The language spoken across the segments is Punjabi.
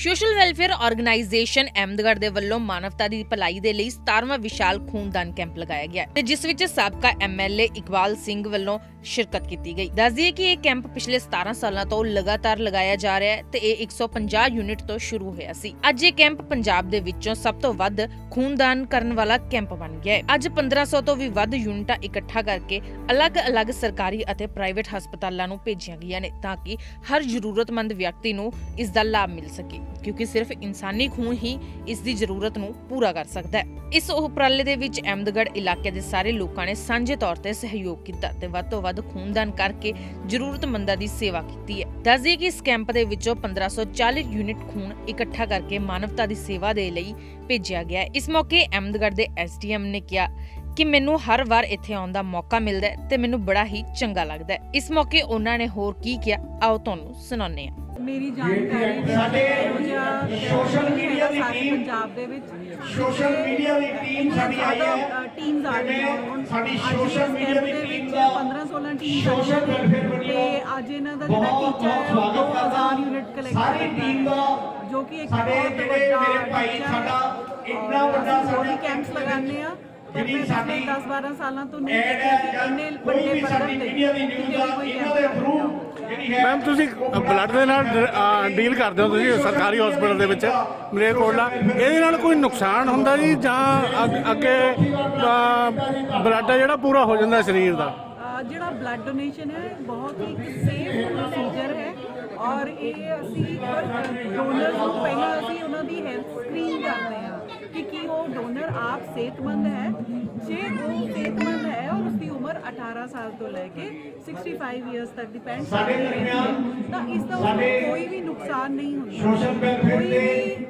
ਸੋਸ਼ਲ ਵੈਲਫੇਅਰ ਆਰਗੇਨਾਈਜੇਸ਼ਨ ਅਹਿਮਦਗੜ੍ਹ ਦੇ ਵੱਲੋਂ ਮਾਨਵਤਾ ਦੀ ਭਲਾਈ ਦੇ ਲਈ 17ਵਾਂ ਵਿਸ਼ਾਲ ਖੂਨਦਾਨ ਕੈਂਪ ਲਗਾਇਆ ਗਿਆ ਤੇ ਜਿਸ ਵਿੱਚ ਸਾਬਕਾ ਐਮਐਲਏ ਇਕਬਾਲ ਸਿੰਘ ਵੱਲੋਂ ਸ਼ਿਰਕਤ ਕੀਤੀ ਗਈ। ਦੱਸ ਦਈਏ ਕਿ ਇਹ ਕੈਂਪ ਪਿਛਲੇ 17 ਸਾਲਾਂ ਤੋਂ ਲਗਾਤਾਰ ਲਗਾਇਆ ਜਾ ਰਿਹਾ ਹੈ ਤੇ ਇਹ 150 ਯੂਨਿਟ ਤੋਂ ਸ਼ੁਰੂ ਹੋਇਆ ਸੀ। ਅੱਜ ਇਹ ਕੈਂਪ ਪੰਜਾਬ ਦੇ ਵਿੱਚੋਂ ਸਭ ਤੋਂ ਵੱਧ ਖੂਨਦਾਨ ਕਰਨ ਵਾਲਾ ਕੈਂਪ ਬਣ ਗਿਆ ਹੈ। ਅੱਜ 1500 ਤੋਂ ਵੀ ਵੱਧ ਯੂਨਿਟਾਂ ਇਕੱਠਾ ਕਰਕੇ ਅਲੱਗ-ਅਲੱਗ ਸਰਕਾਰੀ ਅਤੇ ਪ੍ਰਾਈਵੇਟ ਹਸਪਤਾਲਾਂ ਨੂੰ ਭੇਜੀਆਂ ਗਈਆਂ ਨੇ ਤਾਂ ਕਿ ਹਰ ਜ਼ਰੂਰਤਮੰਦ ਵਿਅਕਤੀ ਨੂੰ ਇਸ ਦਾ ਲਾਭ ਮਿਲ ਸਕੇ। ਕਿਉਂਕਿ ਸਿਰਫ ਇਨਸਾਨੀ ਖੂਨ ਹੀ ਇਸ ਦੀ ਜ਼ਰੂਰਤ ਨੂੰ ਪੂਰਾ ਕਰ ਸਕਦਾ ਹੈ। ਇਸ ਉਪਰਾਲੇ ਦੇ ਵਿੱਚ ਅਹਿਮਦਗੜ੍ਹ ਇਲਾਕੇ ਦੇ ਸਾਰੇ ਲੋਕਾਂ ਨੇ ਸਾਂਝੇ ਤੌਰ ਤੇ ਸਹਿਯੋਗ ਕੀਤਾ ਤੇ ਵੱਧ ਤੋਂ ਵੱਧ ਖੂਨਦਾਨ ਕਰਕੇ ਜ਼ਰੂਰਤਮੰਦਾਂ ਦੀ ਸੇਵਾ ਕੀਤੀ ਹੈ। ਦੱਸ ਦਈਏ ਕਿ ਇਸ ਕੈਂਪ ਦੇ ਵਿੱਚੋਂ 1540 ਯੂਨਿਟ ਖੂਨ ਇਕੱਠਾ ਕਰਕੇ ਮਾਨਵਤਾ ਦੀ ਸੇਵਾ ਦੇ ਲਈ ਭੇਜਿਆ ਗਿਆ ਇਸ ਮੌਕੇ ਅਹਿਮਦਗੜ੍ਹ ਦੇ ਐਸਡੀਐਮ ਨੇ ਕਿਹਾ ਕਿ ਮੈਨੂੰ ਹਰ ਵਾਰ ਇੱਥੇ ਆਉਣ ਦਾ ਮੌਕਾ ਮਿਲਦਾ ਹੈ ਤੇ ਮੈਨੂੰ ਬੜਾ ਹੀ ਚੰਗਾ ਲੱਗਦਾ ਹੈ। ਇਸ ਮੌਕੇ ਉਹਨਾਂ ਨੇ ਹੋਰ ਕੀ ਕਿਹਾ? ਆਓ ਤੁਹਾਨੂੰ ਸੁਣਾਉਂਦੇ ਹਾਂ। ਮੇਰੀ ਜਾਣਕਾਰੀ ਸਾਡੇ ਸੋਸ਼ਲ ਮੀਡੀਆ ਦੀ team- ਪੰਜਾਬ ਦੇ ਵਿੱਚ ਸੋਸ਼ਲ ਮੀਡੀਆ ਦੀ ਟੀਮ ਸਾਡੀ ਆਈ ਹੈ ਟੀਮਸ ਆ ਰਹੀਆਂ ਸਾਡੀ media camp ਦੀ ਵਿੱਚ ਦਾ 15 16 ਟੀਮ social welfare ਵੱਲੋਂ ਤੇ ਅੱਜ ਇਹਨਾਂ ਦਾ ਜਿਹੜਾ ਬਹੁਤ ਟੀਚਾ ਬਹੁਤ ਹੈ ਉਹ ਸਵਾਗਤ 2000 ਕਰਦਾ ਯੂਨਿਟ ਕਲੈਕਟ ਸਾਰੀ ਟੀਮ ਦਾ ਜੋ ਕਿ ਇੱਕ ਸਾਡੇ ਬਹੁਤ ਜਿਹੜੇ ਵੱਡਾ ਮੇਰੇ ਭਾਈ। ਸਾਡਾ ਇੰਨਾ ਵੱਡਾ ਸਾਡਾ ਕੈਂਪਸ ਲਗਾਉਂਦੇ ਆ ਜਿਹੜੀ ਸਾਡੀ 10 12 ਸਾਲਾਂ ਤੋਂ ਨਹੀਂ ਇੰਨੇ ਕੋਈ ਵੱਡੇ ਵੀ ਪੱਧਰ ਸਾਡੀ ਤੇ ਮੀਡੀਆ ਦੀ ਨਿਊਜ਼ ਕਿਤੇ ਦਾ ਕੋਈ ਇਹਨਾਂ ਦੇ ਥਰੂ। ਜਿਹੜੀ ਹੈ ਮੈਮ ਤੁਸੀਂ ਬਲੱਡ ਦੇ ਨਾਲ ਡੀਲ ਕਰਦੇ ਹੋ ਤੁਸੀਂ ਸਰਕਾਰੀ ਹਸਪੀਟਲ ਦੇ ਵਿੱਚ ਮਲੇਰਕੋਟਲਾ ਇਹਦੇ ਨਾਲ ਕੋਈ ਨੁਕਸਾਨ ਹੁੰਦਾ ਜੀ ਜਾਂ ਅੱਗ- ਬਲੱਡ ਜਿਹੜਾ ਪੂਰਾ ਹੋ ਜਾਂਦਾ ਸਰੀਰ ਦਾ? ਜਿਹੜਾ ਬਲੱਡ ਡੋਨੇਸ਼ਨ ਹੈ ਬਹੁਤ ਹੀ ਸੇਫ ਪ੍ਰੋਸੀਜਰ ਹੈ। ਔਰ ਇਹ ਅਸੀਂ ਡੋਨਰ ਨੂੰ ਪਹਿਲਾਂ ਅਸੀਂ ਉਹਨਾਂ ਦੀ ਹੈਲਥ ਸਕਰੀਨ ਕਰਦੇ ਹਾਂ। ਕਿ ਕੀ ਉਹ ਡੋਨਰ ਆਪ ਸਿਹਤਮੰਦ ਹੈ ਜੇ ਉਹ ਸਿਹਤਮੰਦ ਹੈ ਔਰ ਉਸਦੀ ਉਮਰ 18 ਸਾਲ ਤੋਂ ਲੈ ਕੇ 65 ਇਅਰਸ ਤੱਕ ਡਿਪੈਂਡ ਸਾਡੇ ਦਰਮਿਆਨ ਤਾਂ ਇਸ ਦਾ ਕੋਈ ਵੀ ਨੁਕਸਾਨ ਨਹੀਂ ਹੁੰਦਾ welfare ਕੋਈ ਦੇ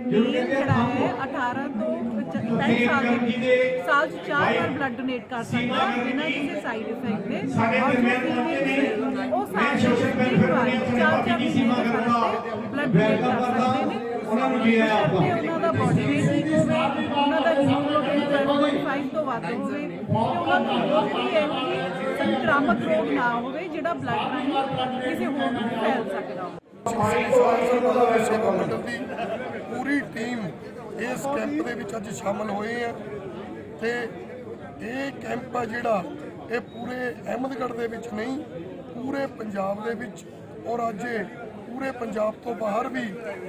ਜਿਹਨੂੰ ਕਹਿੰਦੇ ਹੈ 18 ਤੋਂ 65 ਸਾਲ ਦੇ ਦੇ ਸਾਲ 'ਚ ਚਾਰ ਵਾਰ ਬਲੱਡ ਡੋਨੇਟ ਕਰ ਸਕਦਾ ਬਿਨਾਂ ਕਿਸੇ ਸਾਈਡ ਇਫੈਕਟ ਦੇ ਸਾਡੇ ਦਰਮਿਆਨ ਹੁੰਦੇ ਨੇ, ਉਹ ਮੈਂ ਸਾਲ social ਦੇ ਚਾਰ ਚਾਰ ਮਹੀਨੇ ਸੀਮਾ ਦੇ ਕਰਦਾ, ਬਲੱਡ ਡੋਨੇਟ ਕਰ ਸਕਦੇ ਨੇ ਉਹਨਾਂ ਨੂੰ ਜੀ ਆਇਆਂ ਆਪਾਂ। ਤੇ ਉਹਨਾਂ ਦਾ ਬੋਡੀ weight ਵੱਧ ਹੋਵੇ ਤੇ ਉਹਨਾਂ ਨੂੰ ਹੋਰ ਕੋਈ ਇਹੋ ਜਿਹੀ ਸੰਕਰਾਮਕ ਰੋਗ ਨਾ ਹੋਵੇ ਜਿਹੜਾ ਬਲੱਡ ਰਾਹੀਂ ਕਿਸੇ ਹੋਰ ਨੂੰ ਫੈਲ ਸਕਦਾ ਹੋਵੇ। ਪੂਰੀ ਟੀਮ ਇਸ ਕੈਂਪ ਦੇ ਵਿੱਚ ਅੱਜ ਸ਼ਾਮਲ ਹੋਏ ਆ ਤੇ ਇਹ ਕੈਂਪ ਆ ਜਿਹੜਾ ਇਹ ਪੂਰੇ ਅਹਿਮਦਗੜ੍ਹ ਦੇ ਵਿੱਚ ਨਹੀਂ, ਪੂਰੇ ਪੰਜਾਬ ਦੇ ਵਿੱਚ ਔਰ ਅੱਜ ਇਹ ਪੂਰੇ ਪੰਜਾਬ ਤੋਂ ਬਾਹਰ ਵੀ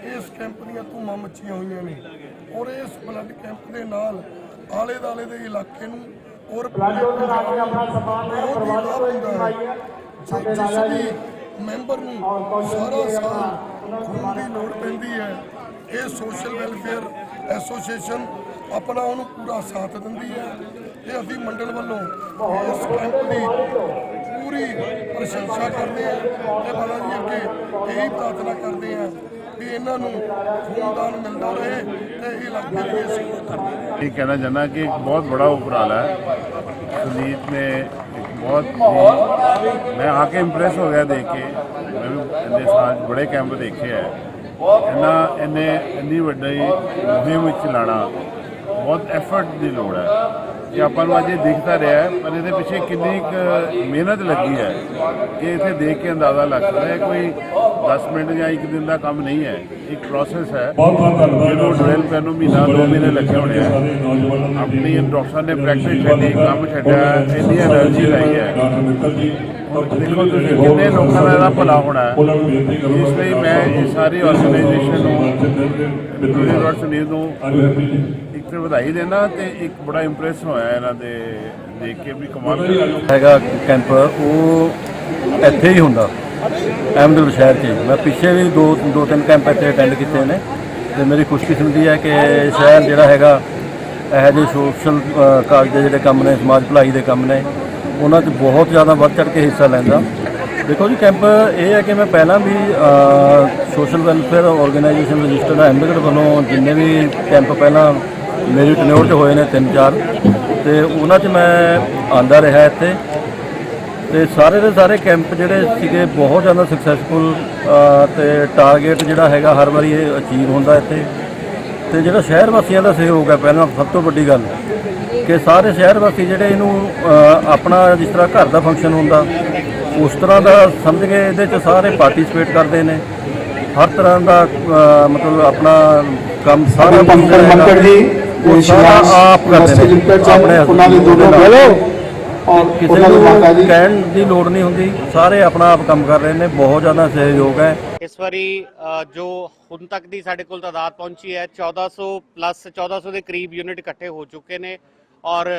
ਇਸ ਕੈਂਪ ਦੀਆਂ ਧੂਮਾਂ ਮੱਚੀਆਂ ਹੋਈਆਂ ਨੇ ਔਰ ਇਸ ਬਲੱਡ ਕੈਂਪ ਦੇ ਨਾਲ ਆਲੇ ਦਾਲੇ ਦੇ ਇਲਾਕੇ ਨੂੰ ਔਰ ਜਿਸ ਵੀ ਮੈਂਬਰ ਨੂੰ ਸਾਰਾ ਸਾਲ ਖੂਨ ਦੀ ਲੋੜ ਪੈਂਦੀ ਹੈ ਇਹ ਸੋਸ਼ਲ ਵੈਲਫੇਅਰ ਐਸੋਸੀਏਸ਼ਨ ਆਪਣਾ ਉਹਨੂੰ ਪੂਰਾ ਸਾਥ ਦਿੰਦੀ ਹੈ। ਤੇ ਅਸੀਂ ਮੰਡਲ ਵੱਲੋਂ ਇਸ ਕੈਂਪ ਦੀ ਪੂਰੀ ਪ੍ਰਸ਼ੰਸਾ ਕਰਦੇ ਹਾਂ ਤੇ ਬਾਬਾ ਜੀ ਅੱਗੇ ਇਹੀ ਪ੍ਰਾਰਥਨਾ ਕਰਦੇ ਹਾਂ ਵੀ ਇਹਨਾਂ ਨੂੰ ਖੂਨਦਾਨ ਮਿਲਦਾ ਰਹੇ ਤੇ ਇਲਾਕੇ ਲਈ ਸੇਵਾ ਕਰਦੇ ਇਹ ਕਹਿਣਾ ਚਾਹੁੰਦਾ ਕਿ ਇੱਕ ਬਹੁਤ ਬੜਾ ਉਪਰਾਲਾ ਹੈ। ਸੰਦੀਪ ਨੇ ਇੱਕ ਬਹੁਤ ਮੈਂ ਆ ਕੇ ਇੰਪ੍ਰੈਸ ਹੋ ਗਿਆ ਦੇਖ ਕੇ। ਮੈਂ ਵੀ ਇੰਨੇ ਸਾਲ ਬੜੇ ਕੈਂਪ ਦੇਖੇ ਆ। ਇਹਨਾਂ ਇਹਨੇ ਇੰਨੀ ਵੱਡੀ ਮੁਹਿੰਮ ਚਲਾਣਾ ਬਹੁਤ ਐਫਰਟ ਦੀ ਲੋੜ ਹੈ। ਕਿ ਆਪਾਂ ਨੂੰ ਅੱਜ ਇਹ ਦਿਖਦਾ ਰਿਹਾ ਪਰ ਇਹਦੇ ਪਿੱਛੇ ਕਿੰਨੀ ਕੁ ਮਿਹਨਤ ਲੱਗੀ ਹੈ। ਇਹ ਇੱਥੇ ਦੇਖ ਕੇ ਅੰਦਾਜ਼ਾ ਲੱਗ ਸਕਦਾ ਹੈ ਕੋਈ 10 ਮਿੰਟ ਜਾਂ ਇੱਕ ਦਿਨ ਦਾ ਕੰਮ ਨਹੀਂ ਹੈ। ਇੱਕ ਪ੍ਰੋਸੈਸ ਹੈ। ਬਹੁਤ ਬਹੁਤ ਧੰਨਵਾਦ ਇਹਨੂੰ ਡਰਿਲ ਕਰਨ ਨੂੰ ਮਹੀਨਾ ਦੋ ਮਹੀਨੇ ਲੱਗੇ ਹੋਣੇ ਆ। ਆਪਣੀ ਡਾਕਟਰ ਨੇ ਪ੍ਰੈਕਟਿਸ ਛੱਡੀ ਕੰਮ ਛੱਡਿਆ ਇੰਨੀ એનર્ਜੀ ਲਾਈ ਹੈ। ਬਿਲਕੁਲ ਤੁਸੀਂ ਕਿੰਨੇ ਲੋਕਾਂ ਦਾ ਇਹਦਾ ਭਲਾ ਹੋਣਾ ਹੈ ਇਸ ਲਈ ਮੈਂ ਇਹ ਸਾਰੀ ਆਰਗੇਨਾਈਜੇਸ਼ਨ ਨੂੰ ਬਿਲਕੁਲ ਸੁਨੀਲ ਨੂੰ ਤੇ ਵਧਾਈ ਦੇਣਾ ਤੇ ਇੱਕ ਬੜਾ ਇੰਪ੍ਰੈਸ ਹੋਇਆ ਇਹਨਾਂ ਦੇ ਦੇਖ ਕੇ ਵੀ ਕਮਾਲ ਕਰ ਹੈਗਾ ਕੈਂਪ ਉਹ ਇੱਥੇ ਹੀ ਹੁੰਦਾ ਅਹਿਮਦਗੜ੍ਹ ਸ਼ਹਿਰ 'ਚ ਮੈਂ ਪਿੱਛੇ ਵੀ ਦੋ ਦੋ ਤਿੰਨ ਕੈਂਪ ਇੱਥੇ ਅਟੈਂਡ ਕੀਤੇ ਨੇ ਤੇ ਮੇਰੀ ਖੁਸ਼ਕਿਸਮਤੀ ਹੈ ਕਿ ਸ਼ਹਿਰ ਜਿਹੜਾ ਹੈਗਾ ਇਹੋ ਜਿਹੇ ਸੋਸ਼ਲ ਅ, ਕਾਰਜ ਦੇ ਜਿਹੜੇ ਕੰਮ ਨੇ ਸਮਾਜ ਭਲਾਈ ਦੇ ਕੰਮ ਨੇ ਉਹਨਾਂ 'ਚ ਬਹੁਤ ਜ਼ਿਆਦਾ ਵੱਧ ਚੜ ਕੇ ਹਿੱਸਾ ਲੈਂਦਾ। ਦੇਖੋ ਜੀ ਕੈਂਪ ਇਹ ਹੈ ਕਿ ਮੈਂ ਪਹਿਲਾਂ ਵੀ social welfare organisation registered Ahmedgarh ਵੱਲੋਂ ਜਿੰਨੇ ਵੀ ਕੈਂਪ ਪਹਿਲਾਂ ਮੇਰੀ ਟਨਿਓਰ 'ਚ ਹੋਏ ਨੇ ਤਿੰਨ ਚਾਰ। ਤੇ ਉਹਨਾਂ 'ਚ ਮੈਂ ਆਂਦਾ ਰਿਹਾ ਇੱਥੇ। ਤੇ ਸਾਰੇ ਦੇ ਸਾਰੇ ਕੈਂਪ ਜਿਹੜੇ ਸੀਗੇ ਬਹੁਤ ਜ਼ਿਆਦਾ ਸਕਸੈਸਫੁਲ ਤੇ ਟਾਰਗੇਟ ਜਿਹੜਾ ਹੈਗਾ ਹਰ ਵਾਰੀ ਇਹ ਅਚੀਵ ਹੁੰਦਾ ਇੱਥੇ। ਤੇ ਜਿਹੜਾ ਸ਼ਹਿਰ ਵਾਸੀਆਂ ਦਾ ਸਹਿਯੋਗ ਹੈ ਪਹਿਲਾਂ ਸਭ ਤੋਂ ਵੱਡੀ ਗੱਲ ਕਿ ਸਾਰੇ ਸ਼ਹਿਰ ਵਾਸੀ ਜਿਹੜੇ ਇਹਨੂੰ ਆਪਣਾ ਜਿਸ ਤਰ੍ਹਾਂ ਘਰ ਦਾ ਫੰਕਸ਼ਨ ਹੁੰਦਾ ਉਸ ਤਰ੍ਹਾਂ ਦਾ ਸਮਝ ਕੇ ਇਹਦੇ 'ਚ ਸਾਰੇ ਪਾਰਟਿਸਿਪੇਟ ਕਰਦੇ ਨੇ। ਹਰ ਤਰ੍ਹਾਂ ਦਾ ਮਤਲਬ ਆਪਣਾ ਕੰਮ ਸਾਰਾ ਪੰਕਜ ਜੀ ਉਹ ਸਾਰਾ ਆਪ ਕਰਦੇ ਨੇ ਆਪਣੇ ਉਹਨਾਂ ਦੀ ਦੋਨੋਂ ਨਾਲ। ਔਰ ਕਿਸੇ ਨੂੰ ਕਹਿਣ ਦੀ ਲੋੜ ਨਹੀਂ ਹੁੰਦੀ। ਸਾਰੇ ਆਪਣਾ ਆਪ ਕੰਮ ਕਰ ਰਹੇ ਨੇ ਬਹੁਤ ਜ਼ਿਆਦਾ ਸਹਿਯੋਗ ਹੈ। ਇਸ ਵਾਰੀ ਅ, ਜੋ ਹੁਣ ਤੱਕ ਦੀ ਸਾਡੇ ਕੋਲ ਤਾਦਾਦ ਪਹੁੰਚੀ ਹੈ 1400 ਪਲੱਸ 1400 ਦੇ ਕਰੀਬ ਯੂਨਿਟ ਇਕੱਠੇ ਹੋ ਚੁੱਕੇ ਨੇ ਔਰ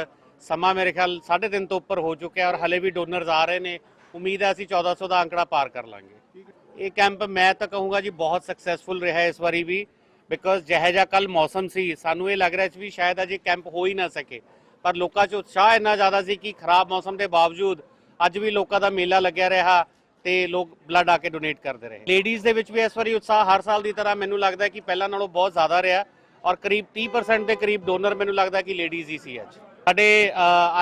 ਸਮਾਂ ਮੇਰੇ ਖਿਆਲ 3.5 ਤੋਂ ਉੱਪਰ ਹੋ ਚੁੱਕਿਆ ਔਰ ਹਲੇ ਵੀ ਡੋਨਰਸ ਆ ਰਹੇ ਨੇ। ਉਮੀਦ ਹੈ ਅਸੀਂ 1400 ਦਾ ਅੰਕੜਾ ਪਾਰ ਕਰ ਲਾਂਗੇ। ਇਹ ਕੈਂਪ ਮੈਂ ਤਾਂ ਕਹੂੰਗਾ ਜੀ ਬਹੁਤ ਸਕਸੈਸਫੁਲ ਰਿਹਾ ਇਸ ਵਾਰੀ ਵੀ। ਬਿਕੋਜ਼ ਜਿਹੋ ਜਿਹਾ ਕੱਲ ਮੌਸਮ ਸੀ, ਸਾਨੂੰ ਇਹ ਲੱਗ ਰਿਹਾ ਸੀ ਵੀ ਸ਼ਾਇਦ ਅਜੇ ਕੈਂਪ ਹੋ ਹੀ ਨਾ ਸਕੇ। ਪਰ ਲੋਕਾਂ 'ਚ ਉਤਸ਼ਾਹ ਇੰਨਾ ਜ਼ਿਆਦਾ ਸੀ ਕਿ ਖਰਾਬ ਮੌਸਮ ਦੇ ਬਾਵਜੂਦ ਅੱਜ ਵੀ ਲੋਕਾਂ ਦਾ ਮੇਲਾ ਲੱਗਿਆ ਰਿਹਾ ਤੇ ਲੋਕ ਬਲੱਡ ਆ ਕੇ ਡੋਨੇਟ ਕਰਦੇ ਰਹੇ। ਲੇਡੀਜ਼ ਦੇ ਵਿੱਚ ਵੀ ਇਸ ਵਾਰੀ ਉਤਸ਼ਾਹ ਹਰ ਸਾਲ ਦੀ ਤਰ੍ਹਾਂ ਮੈਨੂੰ ਲੱਗਦਾ ਕਿ ਪਹਿਲਾਂ ਨਾਲੋਂ ਬਹੁਤ ਜ਼ਿਆਦਾ ਰਿਹਾ ਔਰ ਕਰੀਬ 30% ਦੇ ਕਰੀਬ ਡੋਨਰ ਮੈਨੂੰ ਲੱਗਦਾ ਕਿ ਲੇਡੀਜ਼ ਹੀ ਸੀ ਅੱਜ। ਸਾਡੇ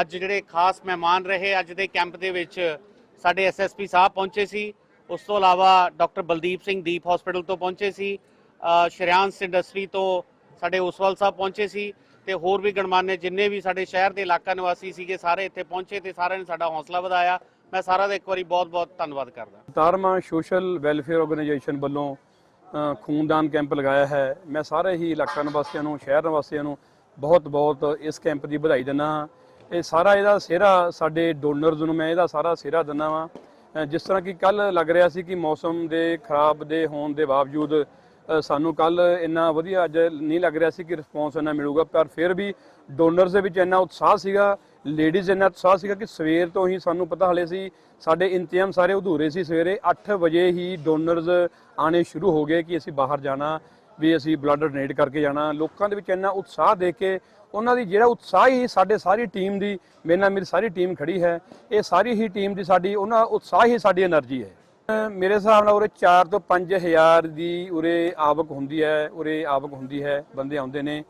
ਅੱਜ ਜਿਹੜੇ ਖਾਸ ਮਹਿਮਾਨ ਰਹੇ, ਅੱਜ ਦੇ ਕੈਂਪ ਦੇ ਵਿੱਚ ਸਾਡੇ ਐਸਐਸਪੀ ਸਾਹਿਬ ਪਹੁੰਚੇ ਸੀ। ਉਸ ਤੋਂ ਇਲਾਵਾ ਡਾਕਟਰ ਬਲਦੀਪ ਸਿੰਘ ਦੀਪ ਹਸਪੀਟਲ ਤੋਂ ਪਹੁੰਚੇ ਸੀ। ਸ਼੍ਰਿਆਂਸ ਇੰਡਸਟਰੀ ਤੋਂ ਸਾਡੇ ਉਸਵਾਲ ਸਾਹਿਬ ਪਹੁੰਚੇ ਸੀ ਤੇ ਹੋਰ ਵੀ ਗਣਮਾਨੇ ਜਿੰਨੇ ਵੀ ਸਾਡੇ ਸ਼ਹਿਰ ਦੇ ਇਲਾਕਾ ਨਿਵਾਸੀ ਸੀਗੇ, ਸਾਰੇ ਇੱਥੇ ਪਹੁੰਚੇ ਤੇ ਸਾਰਿਆਂ ਨੇ ਸਾਡਾ ਹੌਸਲਾ ਵਧਾਇਆ। ਮੈਂ ਸਾਰਾ ਦਾ ਇੱਕ ਵਾਰੀ ਬਹੁਤ-ਬਹੁਤ ਧੰਨਵਾਦ ਕਰਦਾ ਸਤਾਰਵਾਂ ਸੋਸ਼ਲ ਵੈਲਫੇਅਰ ਆਰਗੇਨਾਈਜੇਸ਼ਨ ਵੱਲੋਂ ਖੂਨਦਾਨ ਕੈਂਪ ਲਗਾਇਆ ਹੈ। ਮੈਂ ਸਾਰੇ ਹੀ ਇਲਾਕਾ ਨਿਵਾਸੀਆਂ ਨੂੰ, ਸ਼ਹਿਰ ਨਿਵਾਸੀਆਂ ਨੂੰ ਬਹੁਤ-ਬਹੁਤ ਇਸ ਕੈਂਪ ਦੀ ਵਧਾਈ ਦਿੰਦਾ ਹਾਂ। ਇਹ ਸਾਰਾ ਇਹਦਾ ਸਿਹਰਾ ਸਾਡੇ ਡੋਨਰਜ਼ ਨੂੰ ਮੈਂ ਇਹਦਾ ਸਾਰਾ ਸਿਹਰਾ ਦਿੰਦਾ ਹਾਂ ਜਿਸ ਤਰ੍ਹਾਂ ਕਿ ਕੱਲ ਲੱਗ ਰਿਹਾ ਸੀ ਕਿ ਮੌਸਮ ਦੇ ਖਰਾਬ ਦੇ ਹੋਣ ਦੇ ਬਾਵਜੂਦ ਸਾਨੂੰ ਕੱਲ ਇੰਨਾ ਵਧੀਆ ਅੱਜ ਨਹੀਂ ਲੱਗ ਰਿਹਾ ਸੀ ਕਿ ਰਿਸਪੌਂਸ ਇੰਨਾ ਮਿਲੂਗਾ, ਪਰ ਫਿਰ ਵੀ ਡੋਨਰਸ ਦੇ ਵਿੱਚ ਇੰਨਾ ਉਤਸ਼ਾਹ ਸੀਗਾ ਲੇਡੀਜ਼ ਇੰਨਾ ਉਤਸ਼ਾਹ ਸੀਗਾ ਕਿ ਸਵੇਰ ਤੋਂ ਹੀ ਸਾਨੂੰ ਪਤਾ ਹਲੇ ਸੀ, ਸਾਡੇ ਇੰਤਜ਼ਾਮ ਸਾਰੇ ਅਧੂਰੇ ਸੀ ਸਵੇਰੇ 8 ਵਜੇ ਹੀ ਡੋਨਰਸ ਆਣੇ ਸ਼ੁਰੂ ਹੋ ਗਏ ਕਿ ਅਸੀਂ ਬਾਹਰ ਜਾਣਾ, ਵੀ ਅਸੀਂ ਬਲੱਡ ਡੋਨੇਟ ਕਰਕੇ ਜਾਣਾ। ਲੋਕਾਂ ਦੇ ਵਿੱਚ ਇੰਨਾ ਉਤਸ਼ਾਹ ਦੇ ਕੇ ਉਹਨਾਂ ਦੀ ਜਿਹੜਾ ਉਤਸ਼ਾਹ ਹੀ ਸਾਡੇ ਸਾਰੀ ਟੀਮ ਦੀ, ਮੇਰੇ ਨਾਲ ਮੇਰੀ ਸਾਰੀ ਟੀਮ ਖੜੀ ਹੈ, ਇਹ ਸਾਰੀ ਹੀ ਟੀਮ ਦੀ ਸਾਡੀ, ਉਹਨਾਂ ਉਤਸ਼ਾਹ ਹੀ ਸਾਡੀ એનર્ਜੀ ਹੈ। ਮੇਰੇ ਹਿਸਾਬ ਨਾਲ ਉਰੇ 4 ਤੋਂ 5000 ਦੀ ਉਰੇ ਆਵਕ ਹੁੰਦੀ ਹੈ, ਉਰੇ ਆਵਕ ਹੁੰਦੀ ਹੈ, ਬੰਦੇ ਆਉਂਦੇ ਨੇ।